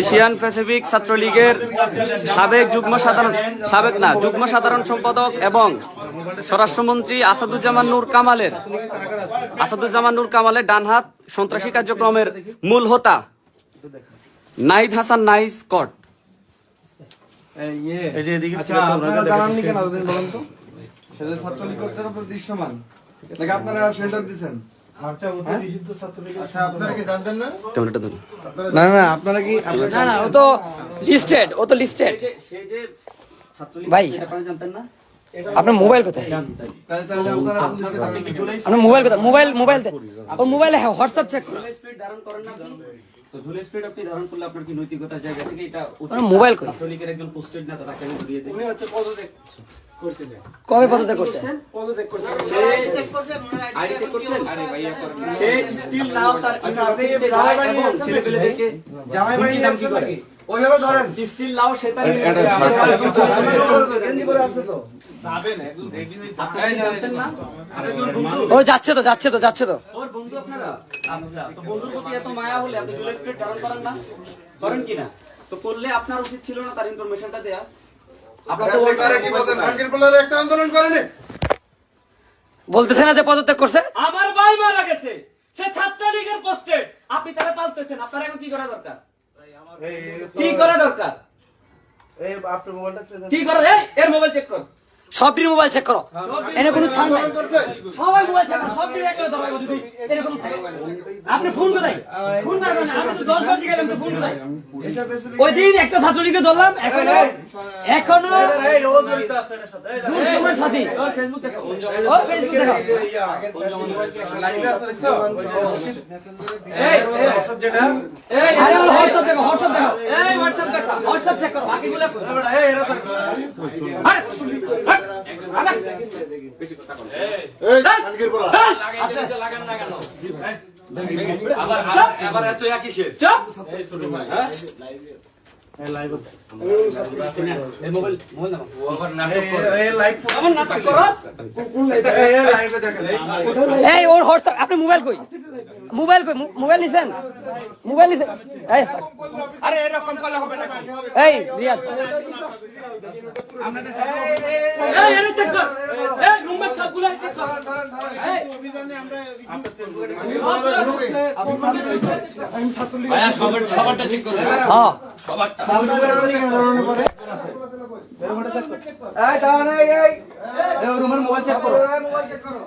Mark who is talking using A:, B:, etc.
A: Asian Pacific ছাত্রলীগের সাবেক যুগ্ম সাধারণ সাবেক না যুগ্ম সাধারণ সম্পাদক এবং স্বরাষ্ট্রমন্ত্রী আসাদুজ্জামান নূর কামালের আসাদুজ্জামান নূর কামালের ডানহাত সন্ত্রাসী কার্যক্রমের মূল হোতা নাইদ হাসান নাইস কট।
B: আচ্ছা আপনারা ছাত্রলীগ শেল্টার দিচ্ছেন না? না আপনারা কি
C: না না ও তো লিস্টেড ও তো লিস্টেড ভাই আপনার মোবাইল কোথায়?
B: তাহলে তাহলে আপনারা পুলিশকে
C: আপনার মোবাইল কোথায়? মোবাইল মোবাইল ও মোবাইলে হোয়াটসঅ্যাপ চেক করো।
A: স্পিড ধারণ করেন না আপনি? তো ঝুলে স্পিড আপনি ধারণ করলে আপনার কি নৈতিকতার জায়গা থেকে এটা
C: মোবাইল কই?
A: একজন পোস্টেড নেতা তাকে আমি ধরিয়ে দিই।
C: কবে পদত্যাগ
A: করছেন সে স্টিল নাও তার ইউনিভার্সিটিতে যায় এবং ছেলেপেলেদেরকে
B: জামাই বাড়ি
A: হুমকি দামকি করে
B: ওইভাবে ধরেন
A: স্টিল নাও সে তার
B: গেঞ্জি আছে তো।
A: আপনারা জানতেন না। আরে ওর বন্ধু।
C: ও যাচ্ছে তো যাচ্ছে তো যাচ্ছে তো।
A: ওর বন্ধু আপনারা? আচ্ছা তো বন্ধুর প্রতি এত মায়া হলে আপনি ধারণ করেন না? করেন কি তো করলে আপনার উচিত ছিল না তার ইনফরমেশনটা দেয়া।
C: বলতেছে না যে পদত্যাগ করছে?
A: আমার ভাই মারা গেছে। সে ছাত্রলীগের পোস্টে আপনি তারা পালতেছেন আপনার এখন কি করা দরকার? কি করা দরকার?
B: এই আপনার মোবাইলটা
A: কি করা এই এর মোবাইল চেক কর।
C: সবটির মোবাইল চেক করো এনে কোনো স্থান নাই সবাই মোবাইল চেক করো সবটির একটা ধরো যদি এরকম থাকে আপনি ফোন কোথায় ফোন না করেন আমি তো 10 বার জিজ্ঞাসা করলাম ফোন কোথায় ওই দিন একটা ছাত্রলীগকে ধরলাম এখনও এখনও
B: এই ও জড়িত আছে এটার সাথে
C: দূর সময়ের সাথী
A: ওর ফেসবুক দেখো
C: ও ফেসবুক দেখো
B: লাইভে আছে দেখছ রশিদ
A: এই এই,
B: যেটা
A: এই
C: আরে হোয়াটসঅ্যাপ দেখো হোয়াটসঅ্যাপ দেখো
A: এই হোয়াটসঅ্যাপ দেখো
C: হোয়াটসঅ্যাপ চেক করো
A: বাকিগুলো
B: এই এরা তো
A: এবার এত একই শেষ। এই
C: ওর হোয়াটসঅ্যাপ আপনি মোবাইল কই? মোবাইল কই? মোবাইল নিছেন? মোবাইল নিছেন এই
B: আরে এরকম করলে হবে না
C: এই রিয়াদ
A: এই এনে চেক কর সবগুলো চেক কর এই
C: হ্যাঁ।
B: এই
A: রুমের মোবাইল চেক করো।
B: মোবাইল চেক করো।